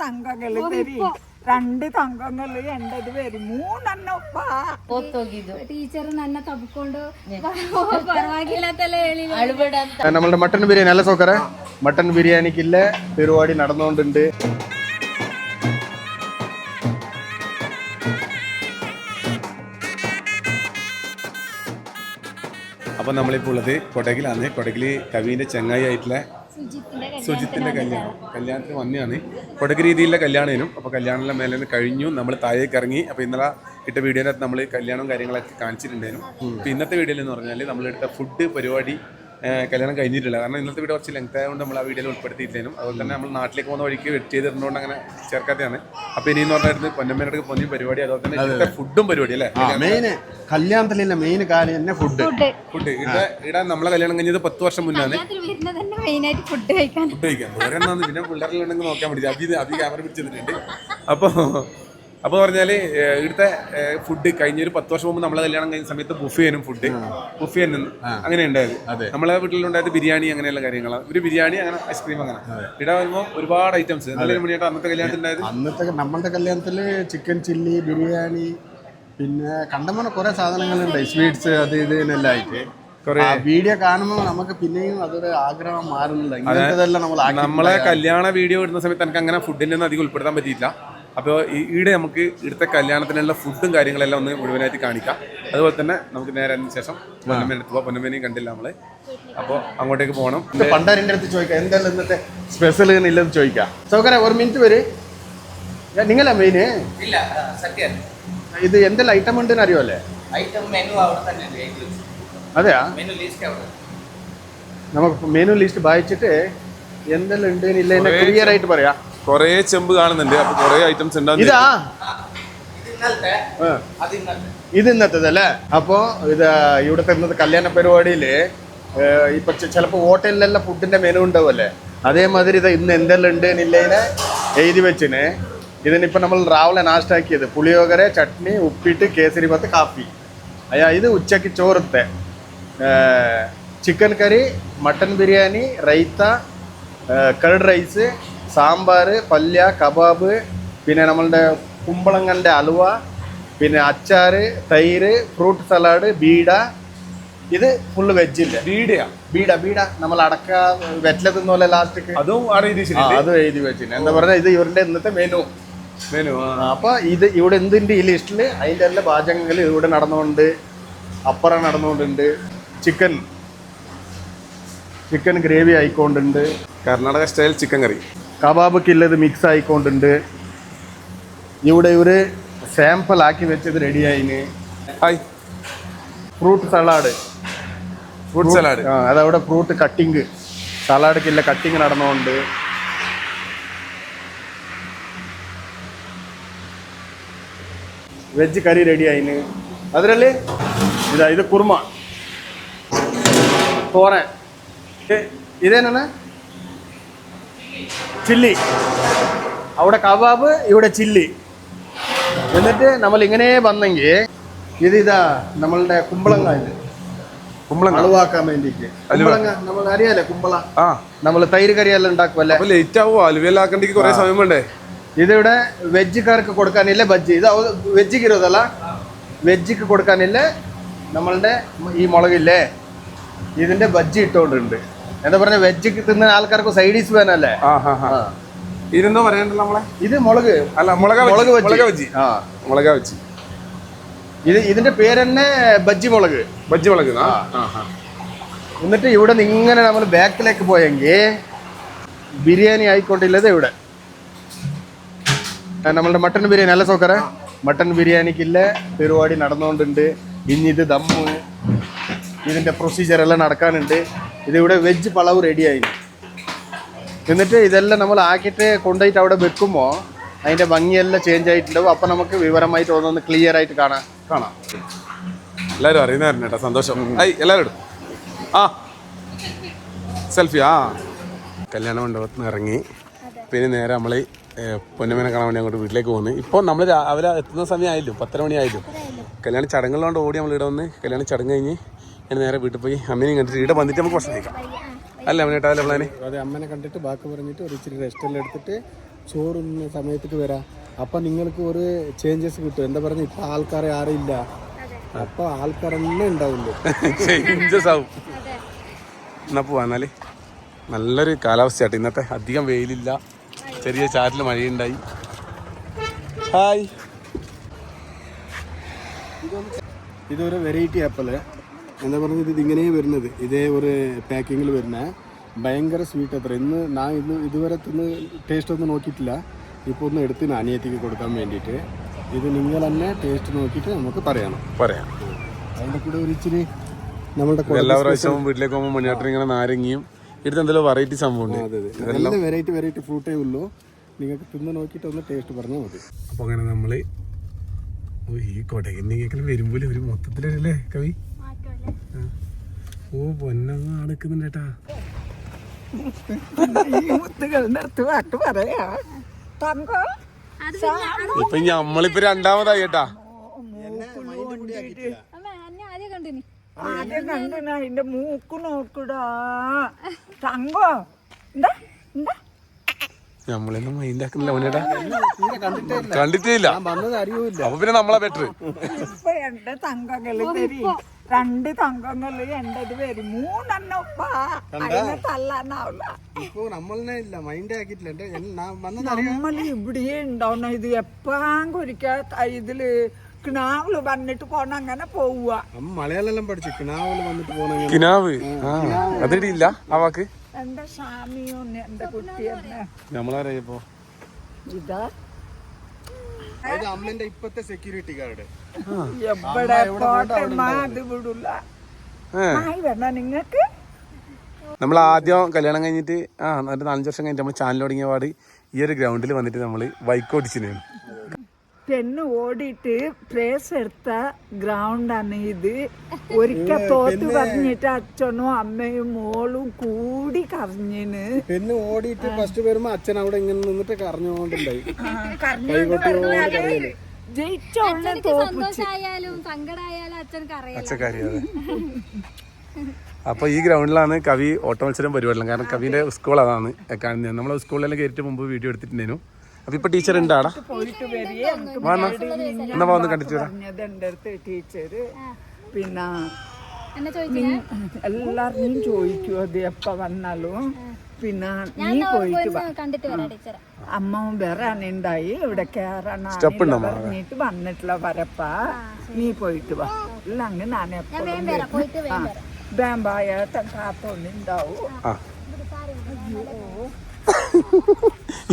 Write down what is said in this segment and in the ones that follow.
തങ്കങ്ങള് തരി രണ്ട് തങ്കങ്ങള് ಎಂಟದು ಬೇರೆ ಮೂರನ್ನಪ್ಪ ಓದ್ತೋಗಿದ್ದು ಟೀಚರ್ ನನ್ನ ತಬ್ಕೊಂಡು ಪರವಾಗಿಲ್ಲ ಅಂತೆಲ್ಲ ಹೇಳಿ ಅಳ್ಬೇಡ ಅಂತ നമ്മളുടെ മട്ടൺ ബിരിയാണി അല്ല സോക്കറെ മട്ടൺ ബിരിയാണിക്കില്ല പരിപാടി നടന്നുകൊണ്ടുണ്ട് അപ്പം നമ്മളിപ്പോൾ ഉള്ളത് കൊടകിലാണ്. കൊടകിൽ കവിന്റെ ചങ്ങായി ആയിട്ടുള്ള സുജിത്തിന്റെ കല്യാണം. കല്യാണത്തിന് വന്നെയാണ് കൊടക് രീതിയിലുള്ള കല്യാണേനും അപ്പോൾ കല്യാണമെല്ലാം മേലെ കഴിഞ്ഞു. നമ്മൾ താഴേക്ക് ഇറങ്ങി. അപ്പോൾ ഇന്നലെ ഇട്ട വീഡിയോനകത്ത് നമ്മൾ കല്യാണവും കാര്യങ്ങളൊക്കെ കാണിച്ചിട്ടുണ്ടായിരുന്നു. അപ്പോൾ ഇന്നത്തെ വീഡിയോയിൽ എന്ന് പറഞ്ഞാൽ നമ്മളെടുത്ത ഫുഡ് പരിപാടി കല്യാണം കഴിഞ്ഞിട്ടില്ല. കാരണം ഇന്നത്തെ വീഡിയോ കുറച്ച് ലെങ്ത് ആയതുകൊണ്ട് നമ്മൾ ആ വീഡിയോയിൽ ഉൾപ്പെടുത്തിയിട്ടേനും അതുപോലെ തന്നെ നമ്മൾ നാട്ടിലേക്ക് പോകുന്ന വഴിക്ക് വെറ്റ് ചെയ്തിരുന്നതുകൊണ്ട് അങ്ങനെ ചേർക്കാത്തതാണ് അപ്പോൾ ഇനി പറഞ്ഞായിരുന്നു പൊന്നമ്മേനോട് പൊന്നിയും പരിപാടി അതുപോലെ തന്നെ ഇന്നത്തെ ഫുഡും പരിപാടി അല്ലേ? മെയിൻ കല്യാണത്തിലെ മെയിൻ കാര്യം തന്നെ ഫുഡ് ഫുഡ് ഇവിടെ ഇവിടെ നമ്മളെ കല്യാണം കഴിഞ്ഞത് പത്ത് വർഷം മുന്നാണ്. അതിൽ തന്നെ മെയിനായിട്ട് ഫുഡ് കഴിക്കാൻ. ഫുഡ് കഴിക്കാം പിന്നെ പിള്ളേരിലുണ്ടെങ്കിൽ നോക്കാൻ വേണ്ടി അഭി അഭി ക്യാമറ പിടിച്ചിട്ടുണ്ട് അപ്പോൾ അപ്പോൾ പറഞ്ഞാൽ ഇവിടുത്തെ ഫുഡ് കഴിഞ്ഞ ഒരു പത്ത് വർഷം മുമ്പ് നമ്മളെ കല്യാണം കഴിഞ്ഞ സമയത്ത് ബുഫേനും ഫുഡ് ബുഫേ അങ്ങനെ ഉണ്ടായത് നമ്മളെ വീട്ടിലുണ്ടായത് ബിരിയാണി അങ്ങനെയുള്ള കാര്യങ്ങളാണ് ഒരു ബിരിയാണി അങ്ങനെ ഐസ്ക്രീം അങ്ങനെ. ഇവിടെ വരുമ്പോൾ ഒരുപാട് ഐറ്റംസ് നല്ലൊരു മണിയായിട്ട് അന്നത്തെ കല്യാണത്തിൽ അന്നത്തെ നമ്മളുടെ കല്യാണത്തിൽ ചിക്കൻ ചില്ലി ബിരിയാണി പിന്നെ കണ്ടമാനം കുറെ സാധനങ്ങളുണ്ട്. സ്വീറ്റ്സ് അത് ഇത് ആയിട്ട്. കുറേ. വീഡിയോ കാണുമ്പോൾ നമുക്ക് പിന്നെയും അതൊരു ആഗ്രഹം മാറുന്നില്ല നമ്മളെ കല്യാണ വീഡിയോ ഇടുന്ന സമയത്ത് എനിക്ക് അങ്ങനെ ഫുഡിന്റെ ഒന്നും അധികം ഉൾപ്പെടുത്താൻ പറ്റിയില്ല അപ്പോൾ ഈടെ നമുക്ക് ഇവിടുത്തെ കല്യാണത്തിനുള്ള ഫുഡും കാര്യങ്ങളെല്ലാം ഒന്ന് മുഴുവനായിട്ട് കാണിക്കാം. അതുപോലെ തന്നെ നമുക്ക് നേരെ അതിന് ശേഷം പൊന്നമ്മേനെ പോവാം. പൊന്നമ്മേനെയും കണ്ടില്ല നമ്മൾ. അപ്പോൾ അങ്ങോട്ടേക്ക് പോകണം പണ്ടാരിന്റെ പണ്ടാരിന്റെ അടുത്ത് ചോദിക്കാം എന്തായാലും ഇന്നത്തെ സ്പെഷ്യൽ ഇല്ലെന്ന് ചോദിക്കാം. സൗകര്യ ഒരു മിനിറ്റ് വരെ. നിങ്ങളാ മെയിന് ഇല്ല സത്യം. ഇത് എന്തെല്ലാം ഐറ്റം ഉണ്ടെന്ന് അറിയുമല്ലേ ഐറ്റം മെനു അവിടെ തന്നെ ഉണ്ട് അതെയാ? മെനു ലിസ്റ്റ് അവിടെ. നമുക്ക് മെനു ലിസ്റ്റ് വായിച്ചിട്ട് എന്തെല്ലാം ഉണ്ട് ഇല്ല കുറേ ക്ലിയർ ആയിട്ട് പറയാം. കുറേ ചെമ്പ് കാണുന്നുണ്ട്. അപ്പൊ കുറേ ഐറ്റംസ് ഉണ്ടാകും ഇതാ. ഇത് ഇന്നത്തേതല്ലേ അപ്പോ ഇത് ഇവിടുത്തെ ഇന്നത്തെ കല്യാണ പരിപാടിയിൽ ഇപ്പൊ ചിലപ്പോ ഹോട്ടലിലെല്ലാം ഫുഡിന്റെ മെനു ഉണ്ടാവുമല്ലേ? അതേമാതിരി ഇത് ഇന്ന് എന്തെല്ലാം ഉണ്ട് എന്നില്ലതിനെ എഴുതി വെച്ചിന്. ഇതിനിപ്പോൾ നമ്മൾ രാവിലെ നാഷ്ടാക്കിയത് പുളിയോകര പുളിയോഗര ചട്നി ഉപ്പിട്ട് കേസരി പത്ത് കാപ്പി. അയ്യാ ഇത് ഉച്ചയ്ക്ക് ചോറത്തെ. Chicken curry mutton biryani raita curd rice sambar palya kebab പിന്നെ നമ്മളുടെ കുമ്പളങ്ങന്റെ അലുവ പിന്നെ അച്ചാർ തൈര് ഫ്രൂട്ട് സലാഡ് ബീഡ ഇത് ഫുള്ള് വെജില്ല ബീഡയാ ബീഡ ബീഡ നമ്മൾ അടക്ക വെറ്റില തിന്നോലെ ലാസ്റ്റ് അതും അത് എഴുതി വെച്ചില്ല എന്താ പറഞ്ഞാൽ ഇത് ഇവരുടെ ഇന്നത്തെ മെനു മെനു അപ്പൊ ഇത് ഇവിടെ എന്തിന്റെ ഈ ലിസ്റ്റിൽ അതിന്റെ എല്ലാ പാചകങ്ങൾ ഇവിടെ നടന്നുകൊണ്ട് അപ്പറ നടന്നുകൊണ്ടുണ്ട്. ചിക്കൻ ചിക്കൻ ഗ്രേവി ആയിക്കൊണ്ടുണ്ട്. കർണാടക സ്റ്റൈൽ ചിക്കൻ കറി കബാബിക്കുള്ളത് മിക്സ് ആയിക്കൊണ്ടുണ്ട് ഇവിടെ ഇവർ സാമ്പിൾ ആക്കി വെച്ചത് റെഡി ആയിന് hi fruit salad fruit salad ആ അതവിടെ ഫ്രൂട്ട് കട്ടിങ് സലാഡ്ക്കില്ല കട്ടിങ് നടന്നുകൊണ്ട് വെജ് കറി റെഡി ആയിന് അതിലല്ലേ ഇതാ ഇത് കുറുമ തോരൻ ഇത്- ഇതേനാണ് ചില്ലി. അവിടെ കബാബ് ഇവിടെ ചില്ലി. എന്നിട്ട് നമ്മൾ ഇങ്ങനെ വന്നെങ്കിൽ ഇത് ഇതാ നമ്മളുടെ കുമ്പളങ്ങ ഇത്. കുമ്പളങ്ങ? അളവാക്കാൻ വേണ്ടിട്ട് കുമ്പളങ്ങ നമ്മൾ അറിയാലേ കുമ്പള. ആ. നമ്മൾ തൈര് കറിയെല്ലാം ഉണ്ടാക്കുമല്ലേ ലേറ്റ് ആവുമോ അലുവയിലാക്കണ്ടെങ്കിൽ കുറെ സമയം വേണ്ടേ? ഇതിവിടെ വെജ്ജുകാർക്ക് കൊടുക്കാനില്ല ബജ്ജി. ഇത് വെജ്ജിക്ക് ഇരുപതല്ല. വെജ്ജിക്ക് കൊടുക്കാനില്ല നമ്മളുടെ ഈ മുളകില്ലേ? ഇതിന്റെ ബജ്ജി ഇട്ടുകൊണ്ടുണ്ട് എന്താ പറഞ്ഞ വെജ് തിന്ന ആൾക്കാർക്ക് സൈഡീസ് വേണല്ലേ ഇതെന്തോ പറയണ്ടല്ലോ നമ്മളെ? ഇത് മുളക്. അല്ല മുളക മുളക് മുളക വെച്ചി ആ. മുളക വെജി. ഇത് ഇതിന്റെ പേര് തന്നെ ബജ്ജി മുളക്. ബജ്ജി മുളക് എന്നിട്ട് ഇവിടെ നിന്ന് ഇങ്ങനെ നമ്മൾ ബാക്കിലേക്ക് പോയെങ്കിൽ ബിരിയാണി ആയിക്കൊണ്ടില്ലത് ഇവിടെ. നമ്മളുടെ മട്ടൺ ബിരിയാണി അല്ല സോക്കറെ? മട്ടൺ ബിരിയാണിക്കില്ല പരിപാടി നടന്നുകൊണ്ടുണ്ട് ഇനി ഇത് ദമ്മ്. ഇതിന്റെ പ്രൊസീജിയർ എല്ലാം നടക്കാനുണ്ട്. ഇത് ഇവിടെ വെജ് പളവ് റെഡിയായി. ആയി എന്നിട്ട് ഇതെല്ലാം നമ്മൾ ആക്കിയിട്ട് കൊണ്ടുപോയിട്ട് അവിടെ വെക്കുമ്പോൾ അതിന്റെ ഭംഗിയെല്ലാം ചേഞ്ച് ആയിട്ടുണ്ടാവും. അപ്പം നമുക്ക് വിവരമായിട്ട് ഒന്നൊന്ന് ക്ലിയർ ആയിട്ട് കാണാം കാണാം. എല്ലാവരും അറിയുന്നതായിരുന്നു കേട്ടോ സന്തോഷം. ഐ എല്ലാവരും ആ. സെൽഫി ആ. കല്യാണ മണ്ഡപത്തിൽ നിന്ന് ഇറങ്ങി. പിന്നെ നേരെ നമ്മൾ പൊന്നമേനെ കാണാൻ വേണ്ടി അങ്ങോട്ട് വീട്ടിലേക്ക് പോകുന്നു ഇപ്പോൾ നമ്മൾ രാവിലെ എത്തുന്ന സമയമായല്ലോ പത്തര മണിയായാലും കല്യാണ ചടങ്ങുള്ളതുകൊണ്ട് ഓടി നമ്മൾ ഇവിടെ വന്ന് കല്യാണ ചടങ്ങ് കഴിഞ്ഞ് ഞാൻ നേരെ വീട്ടിൽ പോയി അമ്മേനെയും കണ്ടിട്ട് ഇവിടെ വന്നിട്ട് നമുക്ക് ഭക്ഷണം കഴിക്കാം. അല്ല അമ്മേട്ടാ അല്ല പ്ലാന്? അതെ അമ്മനെ കണ്ടിട്ട് ബാക്കി പറഞ്ഞിട്ട് ഒരു ഇച്ചിരി റെസ്റ്റ് എല്ലാം എടുത്തിട്ട് ചോറുന്ന സമയത്തേക്ക് വരാം. അപ്പം നിങ്ങൾക്ക് ഒരു ചേഞ്ചസ് കിട്ടും. എന്താ പറഞ്ഞ ഇപ്പം ആൾക്കാരെ ആരും ഇല്ല. അപ്പോൾ ആൾക്കാർ തന്നെ ചേഞ്ചസ് ആവും. എന്നാ പോവാന്നാൽ നല്ലൊരു കാലാവസ്ഥയാട്ടെ. ഇന്നത്തെ അധികം വെയിലില്ല. ചെറിയ ചാറ്റിൽ മഴയുണ്ടായി. ഹായ് ഇതൊരു വെറൈറ്റി ആപ്പൽ എന്താ പറഞ്ഞത്? ഇത് ഇങ്ങനെ വരുന്നത്. ഇതേ ഒരു പാക്കിങ്ങിൽ വരുന്ന ഭയങ്കര സ്വീറ്റ് അത്ര. ഇന്ന് ഞാൻ ഇന്ന് ഇതുവരെ തിന്ന് ടേസ്റ്റ് ഒന്നും നോക്കിയിട്ടില്ല. ഇപ്പോൾ ഒന്ന് എടുത്ത് അനിയത്തിക്ക് കൊടുക്കാൻ വേണ്ടിയിട്ട് ഇത് നിങ്ങൾ തന്നെ ടേസ്റ്റ് നോക്കിയിട്ട് നമുക്ക് പറയണം പറയാം. അതിന്റെ കൂടെ ഒരു ഇച്ചിരി നമ്മുടെ എല്ലാ പ്രാവശ്യവും വീട്ടിലേക്ക് പോകുമ്പോൾ മണിയാട്ടർ ഇങ്ങനെ നാരങ്ങയും ഇവിടുത്തെ എന്തെങ്കിലും വെറൈറ്റി സംഭവം അതെ അതെ. നല്ല വെറൈറ്റി വെറൈറ്റി ഫ്രൂട്ടേ ഉള്ളൂ. നിങ്ങൾക്ക് തിന്ന് നോക്കിയിട്ട് ഒന്ന് ടേസ്റ്റ് പറഞ്ഞാൽ മതി. അപ്പോൾ അങ്ങനെ നമ്മൾ ഈ കൊടകിനെങ്കിലും വരുമ്പോൾ ഒരു മൊത്തത്തിലല്ലേ കവി. ഓ പൊന്നങ്ങ അടുക്കുന്നുണ്ടേട്ടാ തങ്കം ഇപ്പൊ ഞമ്മളിപ്പ രണ്ടാമതായി കേട്ടാ ആദ്യം കണ്ടിനി അതിന്റെ മൂക്ക് നോക്കടാ. തങ്കോ എന്താ? എന്താ? നമ്മളൊന്നും മൈൻഡ് ആക്കുന്നില്ല മോനേട്ടാ കണ്ടിട്ടേ ഇല്ല. അപ്പൊ പിന്നെ നമ്മളെ ബെറ്റർ ഇപ്പൊ എന്റെ തങ്കങ്ങൾ വരും രണ്ട് തങ്കങ്ങൾ എന്റെത് വരും മൂന്നെണ്ണം. ഉപ്പാ അതിനെ തള്ളാനാവില്ല ഇപ്പോൾ നമ്മളെ ഇല്ല മൈൻഡ് ആക്കിയിട്ടില്ല. നമ്മൾ ഇവിടെ ഉണ്ടാവുന്ന ഇത് എപ്പം ഒരിക്കൽ ഇതിൽ കിണാവിൽ വന്നിട്ട് പോണ അങ്ങനെ പോവുക. അമ്മ മലയാളം പഠിച്ചു. കിണാവിൽ വന്നിട്ട് പോണ കിനാവ് ആ. അതിടിയില്ല ആ വാക്ക്? എന്റെ സ്വാമിയും എന്റെ കുട്ടിയെന്നെ നമ്മളറിയപ്പോ ഇതാ. ഇത് അമ്മന്റെ ഇപ്പത്തെ സെക്യൂരിറ്റി ഗാർഡ് എവിടെ പോട്ടെ അത് വിടില്ല മായി വേണ നിങ്ങക്ക്? നമ്മൾ ആദ്യം കല്യാണം കഴിഞ്ഞിട്ട് ആ ഒരു നാലഞ്ച് വർഷം കഴിഞ്ഞിട്ട് നമ്മൾ ചാനൽ തുടങ്ങിയ പാട് ഈ ഒരു ഗ്രൗണ്ടിൽ വന്നിട്ട് നമ്മൾ ബൈക്ക് ഓടിച്ചിരുന്നു. പെണ്ണ് ഓടിയിട്ട് പ്രേസ് എടുത്ത ഗ്രൗണ്ടാണ് ഇത്. ഒരിക്കൽ തോത്ത് പറഞ്ഞിട്ട് അച്ഛനും അമ്മയും മോളും കൂടി കരഞ്ഞിന്. പെണ്ണ് ഓടിയിട്ട് ഫസ്റ്റ് വരുമ്പോ അച്ഛൻ അവിടെ ഇങ്ങനെ നിന്നിട്ട് കറഞ്ഞുകൊണ്ടുണ്ടായി ജയിച്ചോളെ സന്തോഷായാലും സങ്കടായാലും അപ്പോൾ ഈ ഗ്രൗണ്ടിലാണ് കവി ഓട്ടമത്സരം പരിപാടി കാരണം കവിന്റെ സ്കൂൾ അതാണ് കാണുന്നത് നമ്മളെ സ്കൂളിലെല്ലാം കയറ്റിട്ട് മുമ്പ് വീഡിയോ എടുത്തിട്ടുണ്ടായിരുന്നു. അപ്പൊ ഇപ്പൊ ടീച്ചർ ഉണ്ടാടാ പോയിട്ട് വരികയെ. നമുക്ക് എന്നാ. വന്ന് കണ്ടിട്ട് വരാം പറഞ്ഞത് എന്റെ അടുത്ത് ടീച്ചറ്. പിന്നെ എന്നെ ചോദിച്ചു? എല്ലാവരും ചോദിക്കും അത് എപ്പ വന്നാലും. പിന്നെ നീ പോയിട്ട് വാ. കണ്ടിട്ട് വരാം ടീച്ചറെ. അമ്മ വരാനുണ്ടായി ഇവിടെ കയറാൻ പറഞ്ഞിട്ട് വന്നിട്ടില്ല വരപ്പ. നീ പോയിട്ട് വാ. ഇല്ല അങ്ങ് ഞാൻ എപ്പോഴും പോയിട്ട് വേഗം വരാം. ബാമ്പായ കാത്തോണ്ടുണ്ടാവും ആ.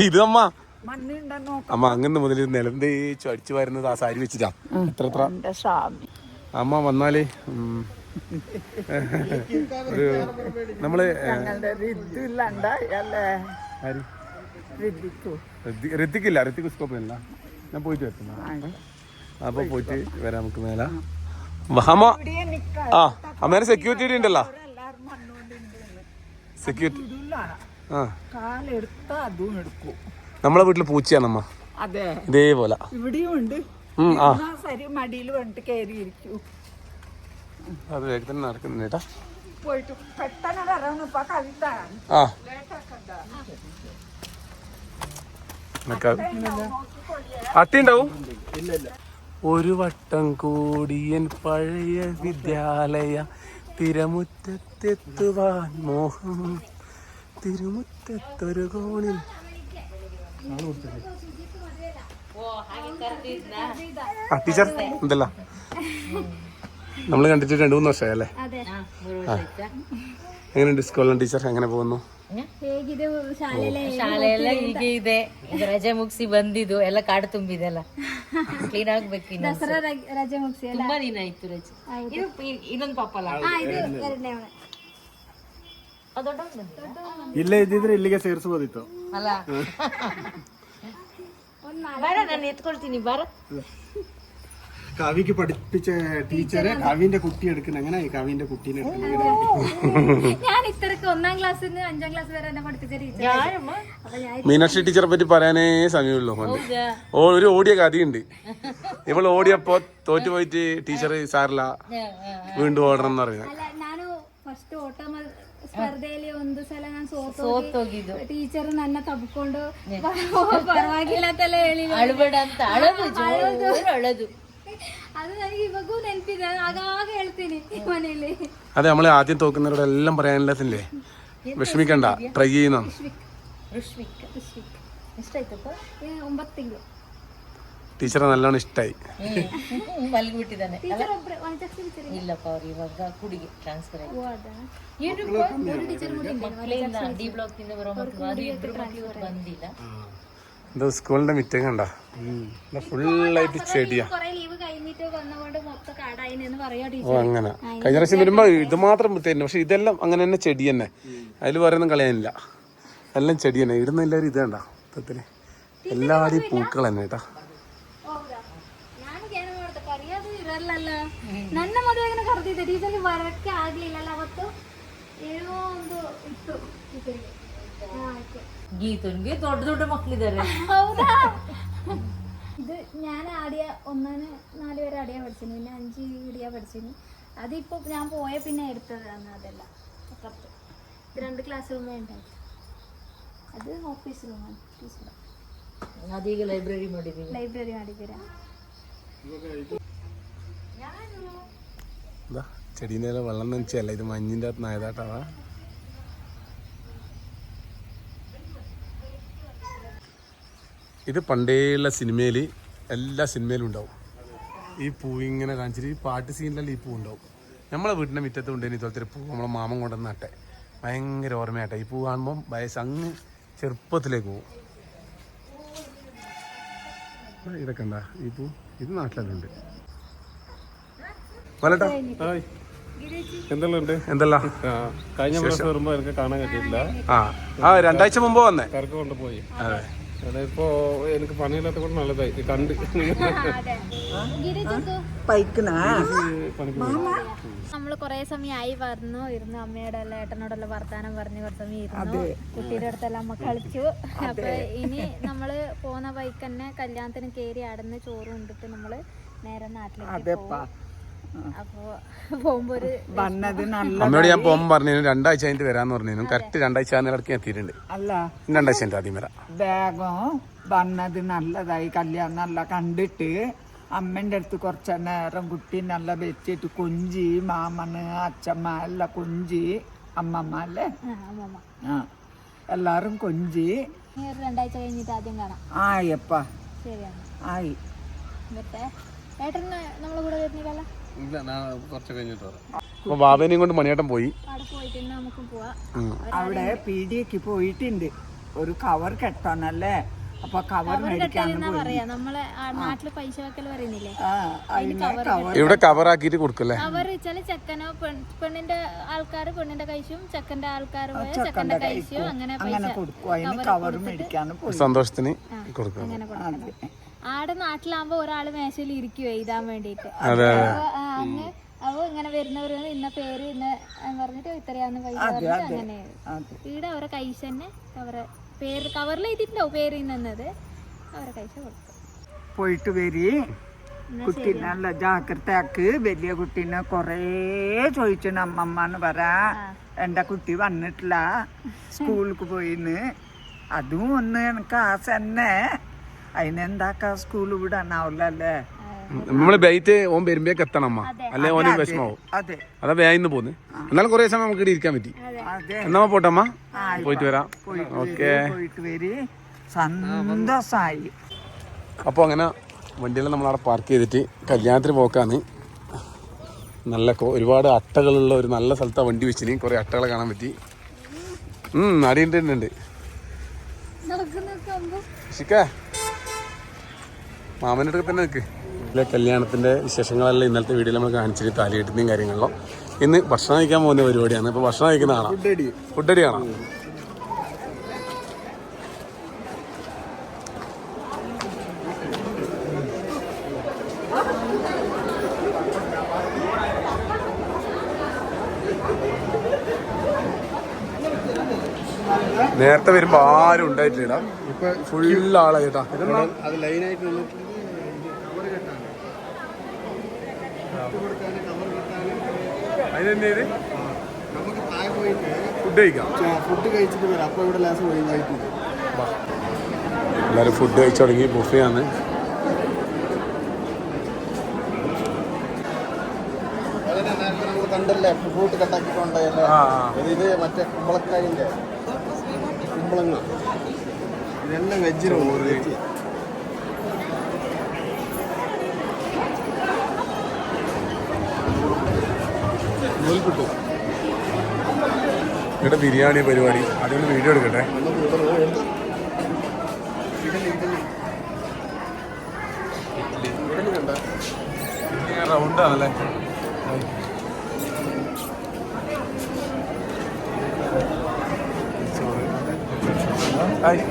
ഇത് അമ്മ. അമ്മ അങ്ങനെ മുതൽ നിലം തേച്ചു അടിച്ചു വരുന്നത് ആ സാരി വെച്ചിട്ടാ. എത്ര എത്ര? അമ്മ വന്നാലേ ഒരു നമ്മൾ ഋത്തിക്കില്ല ഋത്തിക്ക് സ്കോപ്പില്ല ഞാൻ പോയിട്ട് വരുത്തുന്നു അപ്പൊ പോയിട്ട് വരാം നമുക്ക് മേല. അമ്മ ആ അമ്മേനെ സെക്യൂരിറ്റി ഉണ്ടല്ലോ. സെക്യൂരിറ്റി ആ. കാലെടുത്ത അതും എടുക്കും. നമ്മളെ വീട്ടിൽ പൂച്ചയാണ് അമ്മ അതെ. ഇതേപോലെ. ഇവിടെയും ഉണ്ട്. മടിയിൽ വന്നിട്ട് കയറിയിരിക്കൂ. അത് വേഗത്തിൽ നടക്കുന്നുണ്ട് കേട്ടാ. പോയിട്ട് പെട്ടെന്ന് വരണം ഇപ്പൊ കവിത. ആ. ലേറ്റാക്കണ്ട നിനക്ക് അട്ടി ഒരു വട്ടം കൂടിയൻ പഴയ വിദ്യാലയ തിരമുറ്റത്തെത്തുവാൻ മോഹം. തിരുമുറ്റത്തൊരു കോണിൽ ആ ടീച്ചർ എന്തല്ല നമ്മൾ കണ്ടിട്ട് രണ്ട് മൂന്ന് വർഷമായി എങ്ങനെയുണ്ട് ടീച്ചർ എങ്ങനെ പോകുന്നു ಶಾಲೆ ರಜೆ ಮುಗಿಸಿ ಬಂದಿದ್ದು ಎಲ್ಲ ಕಾಡು ತುಂಬಿದೆಯಲ್ಲ ಕ್ಲೀನ್ ಆಗ್ಬೇಕಿನ್ನು ದಸರಾ ಇಲ್ಲೇ ಇದ್ದಿದ್ರೆ ಇಲ್ಲಿಗೆ ಸೇರಿಸಬಹುದಿತ್ತು ಅಲ್ಲ ಬೇಡ ನಾನು ಎತ್ಕೊಳ್ತೀನಿ ಬಾರ കവിക്ക് പഠിപ്പിച്ച ടീച്ചറെ കവിന്റെ കുട്ടി എടുക്കുന്ന അങ്ങനെ കവിന്റെ കുട്ടീനെ എടുക്കുന്നത് ഞാൻ ഇത്രക്ക് ഒന്നാം ക്ലാസ്സിൽ നിന്ന് അഞ്ചാം ക്ലാസ് വരെ എന്നെ പഠിപ്പിച്ച ടീച്ചർ ಯಾರಮ್ಮ അപ്പൊ ഞാൻ മീനാക്ഷി ടീച്ചറെ പറ്റി പറയാനേ സമയമുള്ളൂ മോനെ. ഓ ഒരു ഓടിയ കഥയുണ്ട് ഇവൾ ഓടിയപ്പോ തോറ്റു പോയിട്ട് ടീച്ചർ സാറില്ല വീണ്ടും ഓടണം എന്ന് പറയുന്നത് അല്ല ನಾನು ಫಸ್ಟ್ ಓಟ ಸ್ಪರ್ಧೆಯಲ್ಲಿ ಒಂದು ಸಲ ನಾನು ಸೋತು ಸೋತೋಗಿದ್ದು ಟೀಚರ್ ನನ್ನ ತಬ್ಕೊಂಡು ಪರವಾಗಿಲ್ಲ ಅಂತೆಲ್ಲ ಹೇಳಿ ಅಳ್ಬೇಡ ಅಂತ ಅಳದು ಜೋರು ಅಳದು ಅದು ನನಗೆ ಇವಾಗೂ ನೆನಪಿದೆ ಆಗಾಗ ಹೇಳ್ತೀನಿ ಮನೇಲಿ അതെ നമ്മളെ ആദ്യം തോക്കുന്നവരോട് എല്ലാം പറയാനുള്ളതില്ലേ വിഷമിക്കണ്ട ട്രൈ ചെയ്യുന്ന ಋಷ್ವಿಕ್ ಎಷ್ಟಾಯ್ತಪ್ಪ ಏ, ಒಂಬತ್ತು ತಿಂಗಳು ടീച്ചറെ നല്ലോണം ഇഷ്ടമായി ಮಲಗಿಬಿಟ್ಟಿದ್ದಾನೆ ಟೀಚರ್ ಒಬ್ರೆ ಒಂದು ಟೀಚರ್ ಇಲ್ಲಪ್ಪ ಅವ್ರು ಇವಾಗ ಕುಡಿಗೆ ಟ್ರಾನ್ಸ್ಫರ್ ಆಯ್ತು ಅದ ಏನು ಟೀಚರ್ ಮಕ್ಕಳಿಂದ ಡಿ ಬ್ಲಾಕ್ ಇಂದ ಬರೋ ಮಕ್ಕಳು ಅದು ಇಬ್ರು ಮಕ್ಕಳು ಬಂದಿಲ್ಲ ഇത് സ്കൂളിന്റെ മിറ്റം കണ്ട ഫുള്ളായിട്ട് ചെടിയാ കൊറേ ലീവ് കഴിഞ്ഞിട്ട് വന്നുകൊണ്ട് മൊത്തം കാടായിന്ന് പറയാ ഓ ടീച്ചർ അങ്ങനെ കഴിഞ്ഞ പ്രാവശ്യം വരുമ്പോ ഇത് മാത്രം തരുന്നു പക്ഷെ ഇതെല്ലാം അങ്ങനെ തന്നെ ചെടി തന്നെ അതിൽ പറയുന്നതും കളയാനില്ല എല്ലാം ചെടി തന്നെ ഇടുന്ന എല്ലാവരും ഇത് കണ്ട മൊത്തത്തില് എല്ലാവരും പൂക്കൾ തന്നെ കേട്ടാ ಕರೆಯೋದು ಇರಲ್ಲಲ್ಲ ನನ್ನ ಮದುವೆಗೆ ಕರೆದಿದ್ದೆ ಟೀಚರ್ಗೆ ಬರಕ್ಕೆ ಆಗ್ಲಿಲ್ಲಲ್ಲ ಅವತ್ತು ಏನೋ ಒಂದು ಇತ್ತು ಟೀಚರ್ಗೆ ಹಾ, ಆಯ್ತು. ಗೀತನ್ಗೆ ದೊಡ್ಡ ದೊಡ್ಡ ಮಕ್ಕಳಿದ್ದಾರೆ ಹೌದಾ ഇത് ഞാൻ ആടിയ ഒന്നിന് നാല് വരെ അടിയാ പഠിച്ചിന് പിന്നെ അഞ്ച് ഇടിയാ പഠിച്ചിന് അതിപ്പോ ഞാൻ പോയ പിന്നെ എടുത്തതാണ് അതെല്ലാം അപ്പുറത്ത് ഇത് രണ്ട് ക്ലാസ് റൂമേ ഉണ്ടായി അത് ഓഫീസ് റൂമാണ് ടീച്ചർ ಅದೀಗ ಲೈಬ್ರರಿ ಮಾಡಿದೀವಿ ലൈബ്രറി ಮಾಡಿದ್ದೀರಾ എന്താ ചെടീന്റെ ഇല വെള്ളം നനച്ചല്ല ഇത് മഞ്ഞിന്റെ അകത്ത് നായതാട്ടാവാ ഇത് പണ്ടേയുള്ള സിനിമയിൽ എല്ലാ സിനിമയിലും ഉണ്ടാവും. ഈ പൂ ഇങ്ങനെ കാണിച്ചിട്ട് ഈ പാട്ട് സീനിലെല്ലാം ഈ പൂ ഉണ്ടാവും. നമ്മളെ വീട്ടിന്റെ മുറ്റത്ത് കൊണ്ടുവരുന്ന ഇതുപോലത്തെ പൂ നമ്മളെ മാമൻ കൊണ്ടുവന്ന് നട്ടെ ഭയങ്കര ഓർമ്മയാട്ടെ. ഈ പൂ കാണുമ്പം വയസ്സ് അങ്ങ് ചെറുപ്പത്തിലേക്ക് പോകും. ഇതൊക്കെ എന്താ? ഈ പൂ ഇത് നാട്ടിലുണ്ട്. വലട്ടാ എന്തെല്ലാം ഉണ്ട് എന്തല്ല? കഴിഞ്ഞ പ്രാവശ്യം വരുമ്പോ എനിക്ക് കാണാൻ പറ്റിയില്ല ആ രണ്ടാഴ്ച മുമ്പ് വന്നേ. കൊണ്ടുപോയി. അതെ. അതിപ്പോ എനിക്ക് പണിയില്ലാത്ത കൂടെ നല്ലതായി. കണ്ട്. നമ്മൾ കൊറേ സമയമായി വന്നു. ഇരുന്നു. അമ്മയുടെ എല്ലാം ഏട്ടനോടെല്ലാം വർത്താനം പറഞ്ഞു കുറച്ച് സമയം ഇരുന്നു. കുട്ടിയുടെ അടുത്തെല്ലാം അമ്മ കളിച്ചു. അപ്പൊ ഇനി നമ്മൾ പോന്ന ബൈക്ക് തന്നെ കല്യാണത്തിന് കേറി അടന്ന് ചോറ് കൊണ്ടിട്ട് നമ്മൾ നേരെ നാട്ടിലേക്ക് പോകും അപ്പൊ പോകുമ്പോ ഒരു വന്നത് നല്ല അമ്മയോട് ഞാൻ പോകുമ്പോൾ പറഞ്ഞു രണ്ടാഴ്ച കഴിഞ്ഞിട്ട് വരാന്ന് പറഞ്ഞു കറക്റ്റ് രണ്ടാഴ്ച ഇടയ്ക്ക് എത്തിയിട്ടുണ്ട്. അല്ല. രണ്ടാഴ്ച കഴിഞ്ഞിട്ട് ആദ്യം വരാം. വേഗം വന്നത് നല്ലതായി കല്യാണം നല്ല കണ്ടിട്ട് അമ്മന്റെ അടുത്ത് കുറച്ച് നേരം കുട്ടി നല്ല വെച്ചിട്ട് കൊഞ്ചി മാമന് അച്ഛമ്മ എല്ലാം കൊഞ്ചി അമ്മമ്മ അല്ലേ? ആ, അമ്മമ്മ. ആ എല്ലാരും കൊഞ്ചി. ഇനി ഒരു രണ്ടാഴ്ച കഴിഞ്ഞിട്ട് ആദ്യം കാണാം. ആയപ്പ. ശരിയാണ്. ആയി. എന്നിട്ട് ഏട്ടന് നമ്മളെ കൂടെ വരുന്നില്ലല്ലോ? ഇല്ല ഞാൻ കുറച്ച് കഴിഞ്ഞിട്ട് വരാം. അപ്പൊ ബാബേനെയും കൊണ്ട് മണിയേട്ടൻ പോയി. അവിടെ പീടിയേക്ക് പോയിട്ടുണ്ട്. ഒരു കവർ കെട്ടണല്ലേ? അപ്പൊ കവർ ഇവിടെ നമ്മളെ ആ പൈസ വെക്കൽ പറയുന്നില്ലേ? ആ കവർ ഇവിടെ കവറാക്കിയിട്ട് കൊടുക്കല്ലേ? അവർ വെച്ചാൽ ചെക്കനോ പെണ്ണിന്റെ ആൾക്കാർ പെണ്ണിന്റെ കൈശും ചെക്കന്റെ ആൾക്കാർ ചെക്കന്റെ കൈശും അങ്ങനെ അങ്ങനെ കൊടുക്കും. കവർ സന്തോഷത്തിന് കൊടുക്കും. ആടെ നാട്ടിലാകുമ്പോ ഒരാൾ മേശയിൽ ഇരിക്കും എഴുതാൻ വേണ്ടിട്ട് അതെ അപ്പൊ ഇങ്ങനെ വരുന്നവര് ഇന്ന പേര് ഇന്ന പറഞ്ഞിട്ട് ഇത്രയാന്ന് പൈസ പറഞ്ഞിട്ട് അങ്ങനെ ഇവിടെ അവരെ കൈസ് തന്നെ അവരെ പേര് കവറിൽ എഴുതിയിട്ടുണ്ടാവും പേര് നിന്നത് അവരെ കൈസ കൊടുക്കും. പോയിട്ട് വരി. കുട്ടി നല്ല ജാഗ്രതയാക്ക്. വലിയ കുട്ടീനെ കൊറേ ചോദിച്ചു അമ്മമ്മന്ന് പറ. എന്റെ കുട്ടി വന്നിട്ടില്ല. സ്കൂളിൽ പോയിന്ന്. അതും ഒന്ന് എനിക്ക് ആസന്നെ തന്നെ. അതിനെന്താക്കാ സ്കൂൾ വിടാനാവില്ലല്ലേ നമ്മൾ ബൈറ്റ് ഓൻ വരുമ്പോഴേക്ക് എത്തണം അമ്മ. അല്ലെ ഓന് വിഷമാവും. അതെ. വേഗം പോന്ന്. എന്നാലും കുറെ സമയം നമുക്ക് ഇവിടെ ഇരിക്കാൻ പറ്റി. എന്നാ പോട്ടമ്മ പോയിട്ട് വരാം. ഓക്കെ. സന്തോഷായി. അപ്പോൾ അങ്ങനെ വണ്ടിയെല്ലാം നമ്മളവിടെ പാർക്ക് ചെയ്തിട്ട് കല്യാണത്തിന് പോക്കാന്ന് നല്ല ഒരുപാട് അട്ടകളുള്ള ഒരു നല്ല സ്ഥലത്താണ് വണ്ടി വെച്ചിന്. കുറേ അട്ടകളെ കാണാൻ പറ്റി. ഉം അടിയുണ്ട് ഉണ്ട്. ശിക്കേ മാമന്റെ അടുത്ത് തന്നെ നിൽക്ക് ഇതിലെ കല്യാണത്തിന്റെ വിശേഷങ്ങളെല്ലാം ഇന്നലത്തെ വീഡിയോയിൽ നമ്മൾ കാണിച്ചിട്ട് താലികെട്ടിന്റെയും കാര്യങ്ങളിലും. ഇന്ന് ഭക്ഷണം കഴിക്കാൻ പോകുന്ന പരിപാടിയാണ്. ഇപ്പോൾ ഭക്ഷണം കഴിക്കുന്ന കാണാം ഫുഡടി അടി കാണാം നേരത്തെ വരുമ്പോ ആരും ഉണ്ടായിട്ടില്ല. ഫുൾ ഫുള്ള് ആളായിട്ടാ അത് ലൈനായിട്ട് ഇത് നമുക്ക് താഴെ പോയിട്ട് ഫുഡ് കഴിക്കാം. ഫുഡ് കഴിച്ചിട്ട് വരാം. അപ്പോൾ ഇവിടെ ലാസ്റ്റ് പോയി കഴിക്കുന്നത് എല്ലാവരും ഫുഡ് കഴിച്ചു തുടങ്ങി ബുഫേ ആണ് കണ്ടല്ലേ? ഫ്രൂട്ട് കട്ടാക്കിക്കൊണ്ടല്ലേ? ഇത് മറ്റേ കുമ്പളക്കായിന്റെ കുമ്പളങ്ങ. ഇതെല്ലാം വെജിനുണ്ട് വെജ് നൂൽപുട്ട്. ഇവിടെ ബിരിയാണി പരിപാടി. അതിന് വീഡിയോ എടുക്കട്ടെ. റൗണ്ട് ആണല്ലേ ഹായ്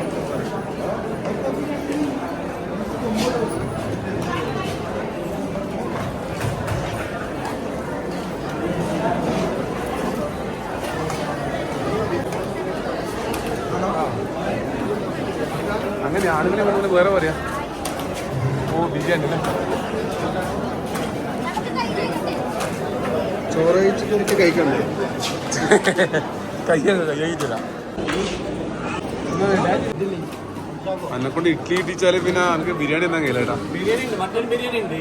അങ്ങനെ ആണുങ്ങളെ പെണ്ണുങ്ങളെ വേറെ പറയാ ഓ ബിരിയാണി അല്ലേ ചോറ് കഴിച്ചിട്ട് എനിക്ക് കഴിക്കണ്ടേ കയ്യൊക്കെ കയ്യഴിച്ചില്ല എന്നെ കൊണ്ട് ഇഡ്ഡലി ഇട്ടിച്ചാൽ പിന്നെ എനിക്ക് ബിരിയാണി എന്നാ കയ്യില്ല കേട്ടാ. ബിരിയാണി ഉണ്ട് മട്ടൻ ബിരിയാണി ഉണ്ട്.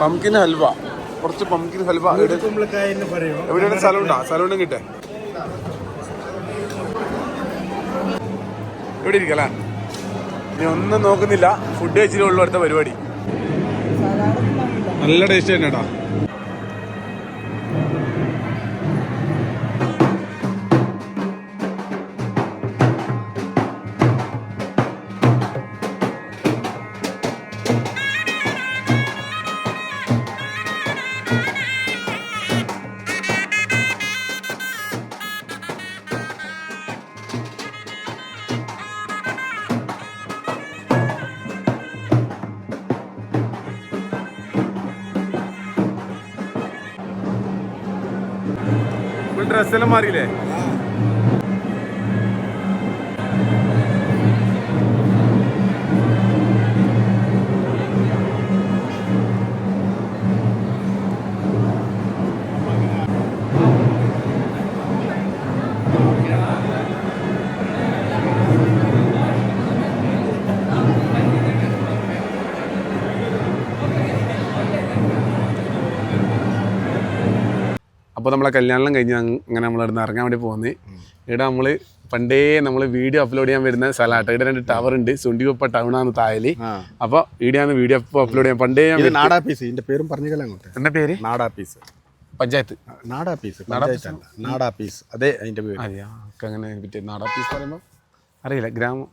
പംകിൻ ഹൽവ. കുറച്ച് പംകിൻ ഹൽവ എവിടെയാണ് സ്ഥലം ഉണ്ടാ? സ്ഥലം ഉണ്ടെങ്കിൽ കിട്ടേ ഇവിടെ ഇരിക്കല്ലേ ഇനി ഒന്നും നോക്കുന്നില്ല. ഫുഡ് കഴിച്ചിട്ടേ ഉള്ളൂ അടുത്ത പരിപാടി. നല്ല ടേസ്റ്റ് തന്നെ ഡ്രസ്സെല്ലാം മാറിയില്ലേ? അപ്പോൾ നമ്മളെ കല്യാണം കഴിഞ്ഞ് അങ്ങനെ നമ്മൾ ഇവിടുന്ന് ഇറങ്ങാൻ വേണ്ടി പോകുന്നത് ഇവിടെ നമ്മൾ പണ്ടേ നമ്മൾ വീഡിയോ അപ്ലോഡ് ചെയ്യാൻ വരുന്ന സ്ഥലമാട്ടോ ഇവിടെ രണ്ട് ടവർ ഉണ്ട്. സുണ്ടികുപ്പ ആണ് തായലി. അപ്പോൾ ഇവിടെയാണ് വീഡിയോ അപ്ലോഡ് ചെയ്യാൻ. പണ്ടേ. നാടാ പീസ് ഇതിന്റെ പേരും പറഞ്ഞില്ല അങ്ങോട്ട്. എന്താ പേര്? നാടാ പീസ് പഞ്ചായത്ത്. നാടാ പീസ് പഞ്ചായത്തല്ല. നാടാ പീസ് അതെ അതിന്റെ പേര്. അങ്ങനെ പറ്റി നാടാ പീസ് പറയുമ്പോൾ അറിയില്ല ഗ്രാമം.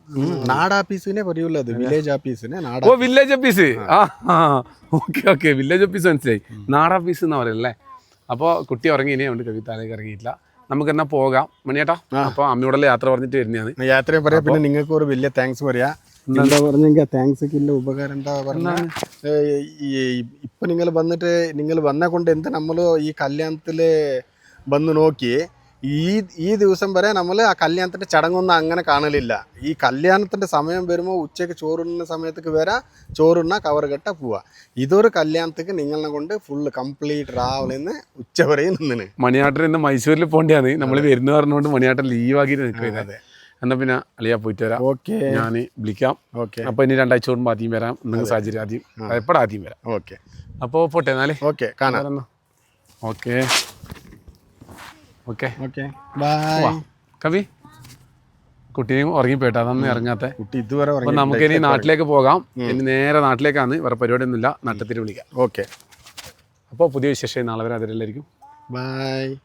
നാടാ പീസിനെ പറയൂല അത്. വില്ലേജ് ഓഫീസിനെ നാടാ ഓ വില്ലേജ് ഓഫീസ് ആ ഓക്കെ ഓക്കെ. വില്ലേജ് ഓഫീസ് മനസ്സിലായി. നാടാ ഓഫീസ് എന്ന് പറയല്ലേ? അപ്പോൾ കുട്ടി ഉറങ്ങി ഇനി അതുകൊണ്ട് കവിതാലേക്ക് ഇറങ്ങിയിട്ടില്ല. നമുക്ക് എന്നാ പോകാം. മണിയേട്ടാ അപ്പോൾ അമ്മയോടല്ലേ യാത്ര പറഞ്ഞിട്ട് വരുന്നതാണ്. യാത്ര പറയാ പിന്നെ നിങ്ങൾക്ക് ഒരു വലിയ താങ്ക്സ് പറയാ. എന്താ? പറഞ്ഞെങ്കിൽ താങ്ക്സ് ഇല്ല ഉപകാരം എന്താ പറഞ്ഞ? ഇപ്പൊ നിങ്ങൾ വന്നിട്ട് നിങ്ങൾ വന്ന കൊണ്ട് എന്ത് നമ്മൾ ഈ കല്യാണത്തിൽ വന്ന് നോക്കി ഈ ഈ ദിവസം വരെ നമ്മൾ ആ കല്യാണത്തിന്റെ ചടങ്ങൊന്നും അങ്ങനെ കാണലില്ല. ഈ കല്യാണത്തിന്റെ സമയം വരുമ്പോൾ ഉച്ചയ്ക്ക് ചോറുണ്ണുന്ന സമയത്തേക്ക് വരെ ചോറുണ്ണ കവർ കെട്ട പോവാ. ഇതൊരു കല്യാണത്തേക്ക് നിങ്ങളെ കൊണ്ട് ഫുള്ള് കംപ്ലീറ്റ് രാവിലെ ഉച്ച വരെ നിന്നിന്. മണിയാട്ടൻ ഇന്ന് മൈസൂരിൽ പോകേണ്ടതാണ് നമ്മൾ വരുന്ന പറഞ്ഞുകൊണ്ട് മണിയാട്ടൻ ലീവാക്കിയിട്ട് നിൽക്കുന്നത് എന്നാൽ പിന്നെ അളിയാ പോയിട്ട് വരാം. ഓക്കെ. ഞാൻ വിളിക്കാം. ഓക്കെ. അപ്പോൾ ഇനി രണ്ടാഴ്ച കൂടുമ്പോൾ ആദ്യം വരാം. നിങ്ങൾ സാഹചര്യം ആദ്യം. എപ്പോഴാണ് ആദ്യം വരാം? ഓക്കെ. അപ്പോൾ പോട്ടെ എന്നാലേ. ഓക്കെ. കാണാം. ഓക്കെ. ഓക്കെ. ഓക്കെ. ബൈ. കവി കുട്ടിയും ഉറങ്ങിപ്പോയിട്ടാ. അതൊന്നും ഇറങ്ങാത്ത. കുട്ടി ഇതുവരെ അപ്പൊ. നമുക്ക് ഇനി നാട്ടിലേക്ക് പോകാം. ഇനി നേരെ നാട്ടിലേക്കാണ്. വേറെ പരിപാടിയൊന്നുമില്ല. നട്ടത്തിൽ വിളിക്കാം. ഓക്കെ. അപ്പോൾ പുതിയ വിശേഷം നാളെ വരെ അതിലെല്ലായിരിക്കും. ബൈ.